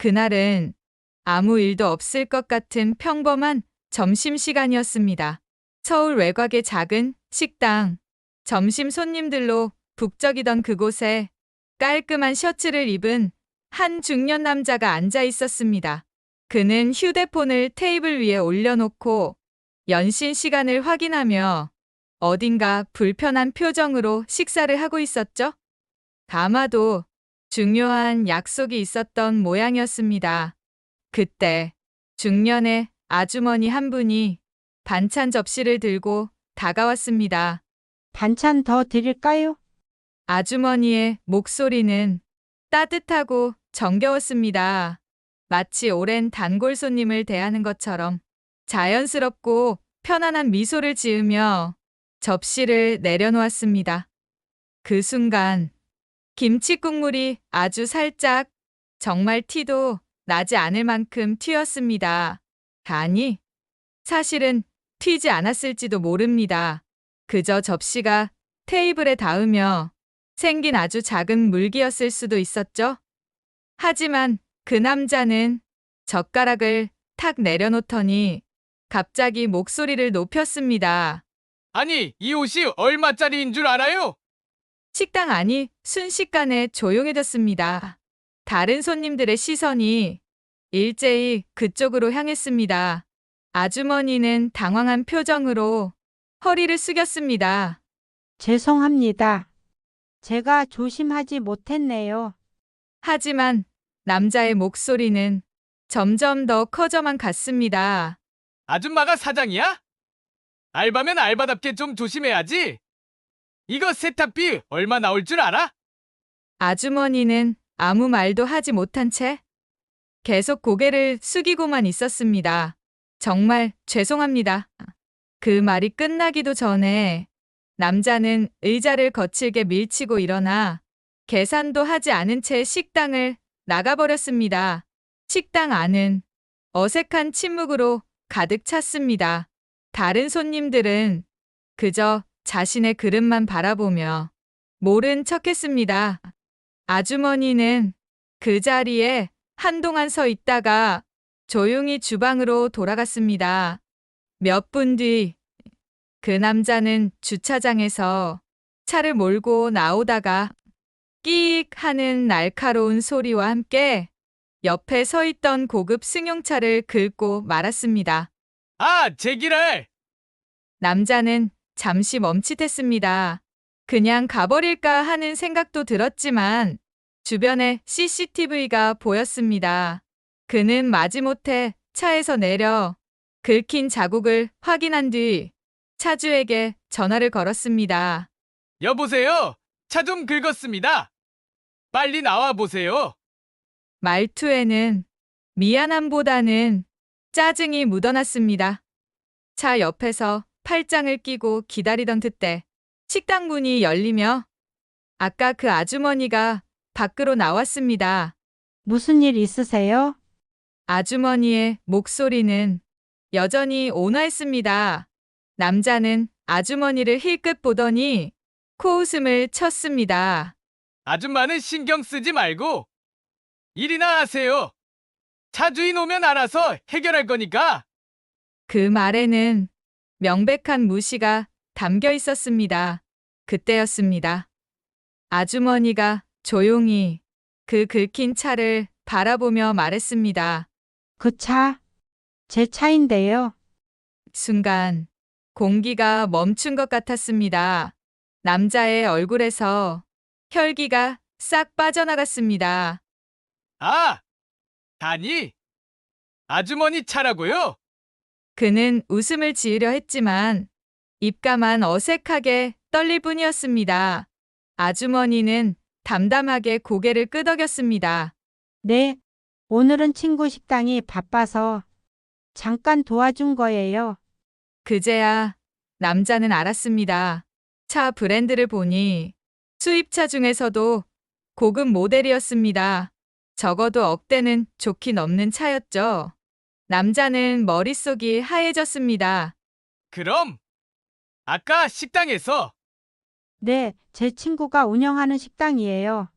그날은 아무 일도 없을 것 같은 평범한 점심시간이었습니다. 서울 외곽의 작은 식당, 점심 손님들로 북적이던 그곳에 깔끔한 셔츠를 입은 한 중년 남자가 앉아 있었습니다. 그는 휴대폰을 테이블 위에 올려놓고 연신 시간을 확인하며 어딘가 불편한 표정으로 식사를 하고 있었죠? 아마도 중요한 약속이 있었던 모양이었습니다. 그때 중년의 아주머니 한 분이 반찬 접시를 들고 다가왔습니다. 반찬 더 드릴까요? 아주머니의 목소리는 따뜻하고 정겨웠습니다. 마치 오랜 단골 손님을 대하는 것처럼 자연스럽고 편안한 미소를 지으며 접시를 내려놓았습니다. 그 순간 김치 국물이 아주 살짝 정말 티도 나지 않을 만큼 튀었습니다. 아니, 사실은 튀지 않았을지도 모릅니다. 그저 접시가 테이블에 닿으며 생긴 아주 작은 물기였을 수도 있었죠. 하지만 그 남자는 젓가락을 탁 내려놓더니 갑자기 목소리를 높였습니다. 아니, 이 옷이 얼마짜리인 줄 알아요? 식당 안이 순식간에 조용해졌습니다. 다른 손님들의 시선이 일제히 그쪽으로 향했습니다. 아주머니는 당황한 표정으로 허리를 숙였습니다. 죄송합니다. 제가 조심하지 못했네요. 하지만 남자의 목소리는 점점 더 커져만 갔습니다. 아줌마가 사장이야? 알바면 알바답게 좀 조심해야지. 이거 세탁비 얼마 나올 줄 알아? 아주머니는 아무 말도 하지 못한 채 계속 고개를 숙이고만 있었습니다. 정말 죄송합니다. 그 말이 끝나기도 전에 남자는 의자를 거칠게 밀치고 일어나 계산도 하지 않은 채 식당을 나가버렸습니다. 식당 안은 어색한 침묵으로 가득 찼습니다. 다른 손님들은 그저 자신의 그릇만 바라보며 모른 척 했습니다. 아주머니는 그 자리에 한동안 서 있다가 조용히 주방으로 돌아갔습니다. 몇 분 뒤, 그 남자는 주차장에서 차를 몰고 나오다가 끼익 하는 날카로운 소리와 함께 옆에 서 있던 고급 승용차를 긁고 말았습니다. 아, 제기랄! 남자는 잠시 멈칫했습니다. 그냥 가버릴까 하는 생각도 들었지만 주변에 CCTV가 보였습니다. 그는 마지못해 차에서 내려 긁힌 자국을 확인한 뒤 차주에게 전화를 걸었습니다. 여보세요? 차 좀 긁었습니다. 빨리 나와 보세요. 말투에는 미안함보다는 짜증이 묻어났습니다. 차 옆에서 팔짱을 끼고 기다리던 그때 식당 문이 열리며 아까 그 아주머니가 밖으로 나왔습니다. 무슨 일 있으세요? 아주머니의 목소리는 여전히 온화했습니다. 남자는 아주머니를 힐끗 보더니 코웃음을 쳤습니다. 아줌마는 신경 쓰지 말고 일이나 하세요. 차 주인 오면 알아서 해결할 거니까. 그 말에는 명백한 무시가 담겨 있었습니다. 그때였습니다. 아주머니가 조용히 그 긁힌 차를 바라보며 말했습니다. 그 차, 제 차인데요. 순간 공기가 멈춘 것 같았습니다. 남자의 얼굴에서 혈기가 싹 빠져나갔습니다. 아, 아니, 아주머니 차라고요? 그는 웃음을 지으려 했지만 입가만 어색하게 떨릴 뿐이었습니다. 아주머니는 담담하게 고개를 끄덕였습니다. 네, 오늘은 친구 식당이 바빠서 잠깐 도와준 거예요. 그제야 남자는 알았습니다. 차 브랜드를 보니 수입차 중에서도 고급 모델이었습니다. 적어도 억대는 좋긴 없는 차였죠. 남자는 머릿속이 하얘졌습니다. 그럼 아까 식당에서 네, 제 친구가 운영하는 식당이에요.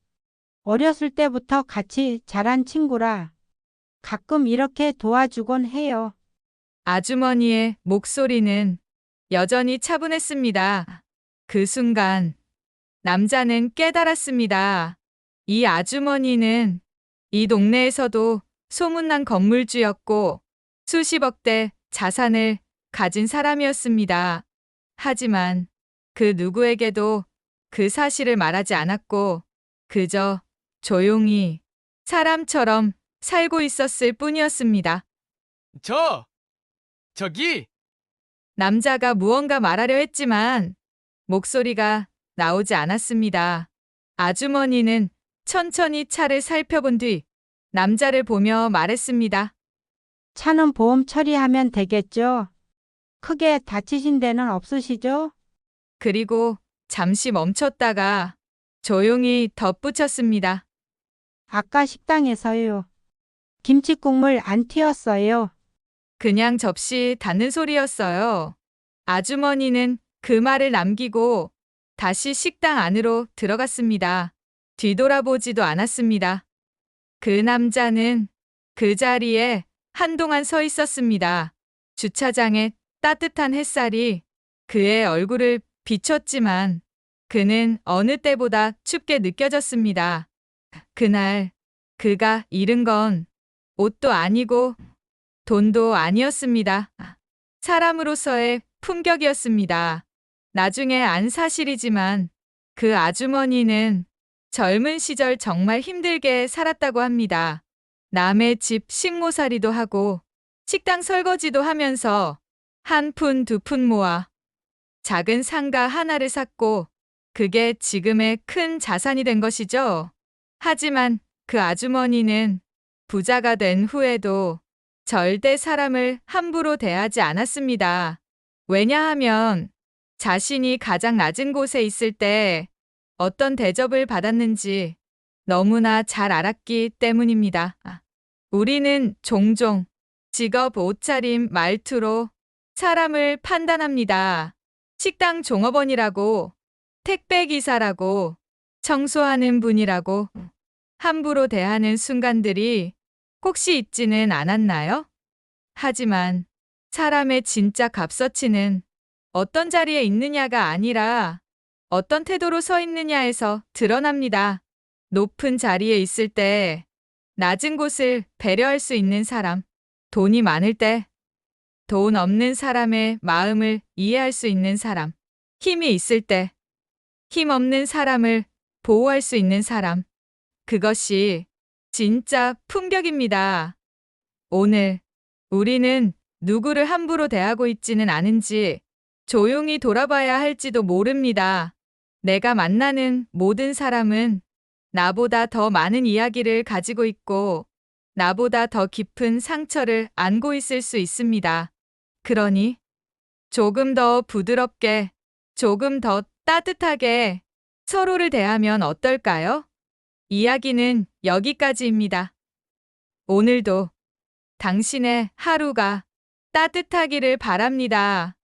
어렸을 때부터 같이 자란 친구라 가끔 이렇게 도와주곤 해요. 아주머니의 목소리는 여전히 차분했습니다. 그 순간 남자는 깨달았습니다. 이 아주머니는 이 동네에서도 소문난 건물주였고 수십억대 자산을 가진 사람이었습니다. 하지만 그 누구에게도 그 사실을 말하지 않았고 그저 조용히 사람처럼 살고 있었을 뿐이었습니다. 저, 저기, 남자가 무언가 말하려 했지만 목소리가 나오지 않았습니다. 아주머니는 천천히 차를 살펴본 뒤 남자를 보며 말했습니다. 차는 보험 처리하면 되겠죠? 크게 다치신 데는 없으시죠? 그리고 잠시 멈췄다가 조용히 덧붙였습니다. 아까 식당에서요. 김치 국물 안 튀었어요. 그냥 접시 닫는 소리였어요. 아주머니는 그 말을 남기고 다시 식당 안으로 들어갔습니다. 뒤돌아보지도 않았습니다. 그 남자는 그 자리에 한동안 서 있었습니다. 주차장에 따뜻한 햇살이 그의 얼굴을 비췄지만 그는 어느 때보다 춥게 느껴졌습니다. 그날 그가 잃은 건 옷도 아니고 돈도 아니었습니다. 사람으로서의 품격이었습니다. 나중에 안 사실이지만 그 아주머니는 젊은 시절 정말 힘들게 살았다고 합니다. 남의 집 식모살이도 하고 식당 설거지도 하면서 한 푼 두 푼 모아 작은 상가 하나를 샀고 그게 지금의 큰 자산이 된 것이죠. 하지만 그 아주머니는 부자가 된 후에도 절대 사람을 함부로 대하지 않았습니다. 왜냐하면 자신이 가장 낮은 곳에 있을 때 어떤 대접을 받았는지 너무나 잘 알았기 때문입니다. 우리는 종종 직업 옷차림 말투로 사람을 판단합니다. 식당 종업원이라고, 택배기사라고, 청소하는 분이라고 함부로 대하는 순간들이 혹시 있지는 않았나요? 하지만 사람의 진짜 값어치는 어떤 자리에 있느냐가 아니라 어떤 태도로 서 있느냐에서 드러납니다. 높은 자리에 있을 때 낮은 곳을 배려할 수 있는 사람, 돈이 많을 때 돈 없는 사람의 마음을 이해할 수 있는 사람, 힘이 있을 때 힘 없는 사람을 보호할 수 있는 사람, 그것이 진짜 품격입니다. 오늘 우리는 누구를 함부로 대하고 있지는 않은지 조용히 돌아봐야 할지도 모릅니다. 내가 만나는 모든 사람은 나보다 더 많은 이야기를 가지고 있고 나보다 더 깊은 상처를 안고 있을 수 있습니다. 그러니 조금 더 부드럽게, 조금 더 따뜻하게 서로를 대하면 어떨까요? 이야기는 여기까지입니다. 오늘도 당신의 하루가 따뜻하기를 바랍니다.